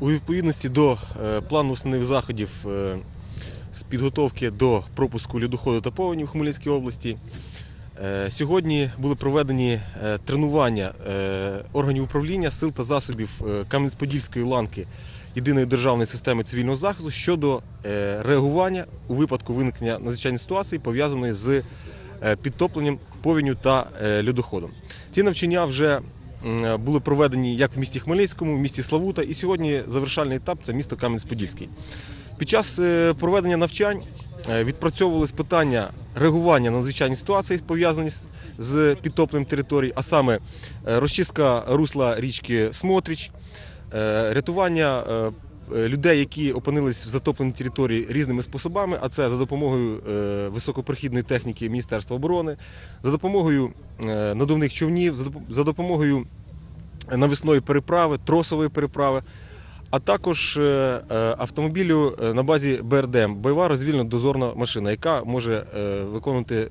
У відповідності до е, плану основних заходів е, з підготовки до пропуску льодоходу та повені в Хмельницькій області, е, сьогодні були проведені тренування органів управління сил та засобів Кам'янець-Подільської ланки єдиної державної системи цивільного захисту щодо реагування у випадку виникнення надзвичайної ситуації, пов'язаної з підтопленням повінню та льодоходом. Ці навчання вже були проведені як в місті Хмельницькому, в місті Славута, і сьогодні завершальний етап це місто Кам'янець-Подільський. Під час е, проведення навчань відпрацьовувалися відпрацьовувались питання реагування на надзвичайні ситуації, пов'язані з- підтопленням територій, а саме е, розчистка русла річки Смотрич, е, рятування е, е, людей, які опинились в затопленій території різними способами, а це за допомогою е, високопрохідної техніки Міністерства оборони, за допомогою е, надувних човнів, за допомогою навісної переправи, тросової переправи, а також е, е, автомобілю е, на базі БРДМ, бойова розвільна дозорна машина, яка може е, виконувати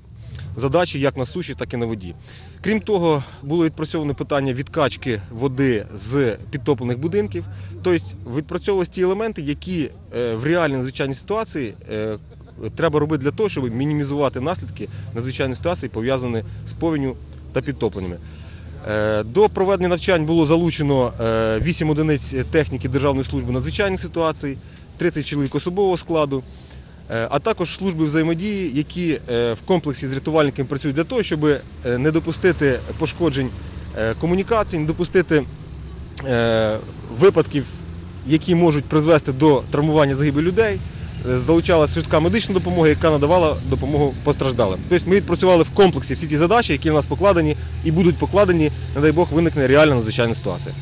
задачі як на суші, так і на воді. Крім того, було відпрацьоване питання відкачки води з підтоплених будинків. Тобто відпрацьовувалися ті елементи, які е, в реальній надзвичайній ситуації е, треба робити для того, щоб мінімізувати наслідки надзвичайної ситуації, пов'язані з повінню та підтопленнями. Е, До проведення навчань було залучено 8 одиниць техніки Державної служби надзвичайних ситуацій, 30 чоловік особового складу, а також служби взаємодії, які е, в комплексі з рятувальниками працюють для того, щоб е, не допустити пошкоджень е, комунікацій, не допустити е, випадків, які можуть призвести до травмування загибелі людей. Е, Залучала швидка медична допомога, яка надавала допомогу постраждалим. Тобто ми відпрацювали в комплексі всі ті задачі, які в нас покладені і будуть покладені, не дай Бог, виникне реальна надзвичайна ситуація.